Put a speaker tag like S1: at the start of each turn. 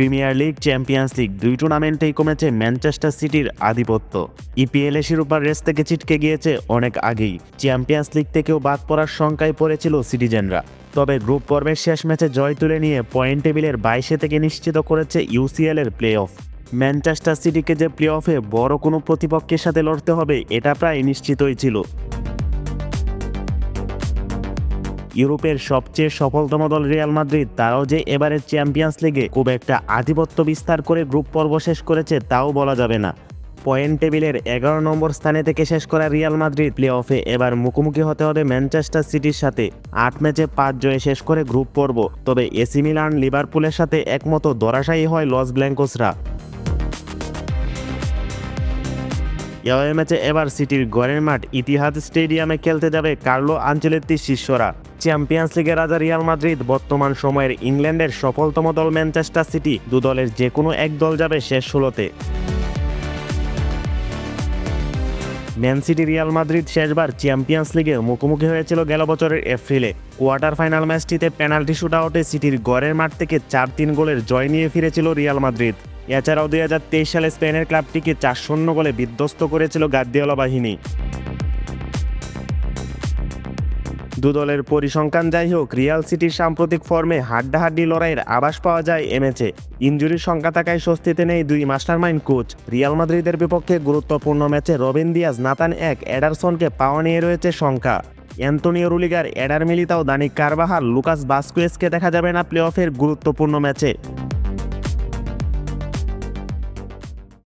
S1: Premier league, champions league দুই টুর্নামেন্টেই কমেছে Manchester সিটির আধিপত্য। ইপিএল এ শিরোপার রেস থেকে ছিটকে গিয়েছে অনেক আগেই। চ্যাম্পিয়ন্স লিগ থেকেও বাদ পড়ার শঙ্কায় পড়েছিল সিটিজেনরা। তবে গ্রুপ পর্বের শেষ ম্যাচে জয় তুলে নিয়ে পয়েন্ট টেবিলের বাইশে থেকে নিশ্চিত করেছে ইউসিএল এর প্লে অফ ম্যানচেস্টার সিটিকে যে প্লে অফে বড় কোনো প্রতিপক্ষের সাথে লড়তে হবে, এটা প্রায় নিশ্চিতই ছিল। ইউরোপের সবচেয়ে সফলতম দল রিয়াল মাদ্রিদ। তারাও যে এবারের চ্যাম্পিয়ন্স লিগে খুব একটা আধিপত্য বিস্তার করে গ্রুপ পর্ব শেষ করেছে, তাও বলা যাবে না। পয়েন্ট টেবিলের এগারো নম্বর স্থানে থেকে শেষ করা রিয়াল মাদ্রিদ প্লে অফে এবার মুখোমুখি হতে হবে ম্যানচেস্টার সিটির সাথে। আট ম্যাচে পাঁচ জয়ে শেষ করে গ্রুপ পর্ব। তবে এসি মিলান লিভারপুলের সাথে একমতো দরাশায়ী হয় লস ব্ল্যাঙ্কোসরা। এওয়ে ম্যাচে এবার সিটির গড়ের মাঠ ইতিহাদ স্টেডিয়ামে খেলতে যাবে কার্লো আঞ্চলেত্তি শিষ্যরা। চ্যাম্পিয়ন্স লিগের রাজা রিয়াল মাদ্রিদ বর্তমান সময়ের ইংল্যান্ডের সফলতম দল ম্যানচেস্টার সিটি। দু দলের যে কোনো এক দল যাবে শেষ ষোলোতে। ম্যান সিটি, রিয়াল মাদ্রিদ শেষবার চ্যাম্পিয়ন্স লিগে মুখোমুখি হয়েছিল গেল বছরের এপ্রিলে। কোয়ার্টার ফাইনাল ম্যাচটিতে পেনাল্টি শুট আউটে সিটির গড়ের মাঠ থেকে চার তিন গোলের জয় নিয়ে ফিরেছিল রিয়াল মাদ্রিদ। এছাড়াও দুই হাজার তেইশ সালে স্পেনের ক্লাবটিকে চার শূন্য গোলে বিধ্বস্ত করেছিল গাদ্দিওলা বাহিনী। দু দলের পরিসংখ্যান যাই হোক রিয়াল সিটির সাম্প্রতিক ফর্মে হাড্ডাহাড্ডি লড়াইয়ের আভাস পাওয়া যায় এ ম্যাচে ইঞ্জুরির সংখ্যা থাকায় স্বস্তিতে নেই দুই মাস্টারমাইন্ড কোচ। রিয়াল মাদ্রিদের বিপক্ষে গুরুত্বপূর্ণ ম্যাচে রবিন দিয়াজ নাতান এক, এডারসনকে পাওয়া নিয়ে রয়েছে শঙ্কা। Antonio Rudiger, Eder Militao, Dani Carvajal, Lucas বাস্কুয়েসকে দেখা যাবে না প্লে অফের গুরুত্বপূর্ণ ম্যাচে।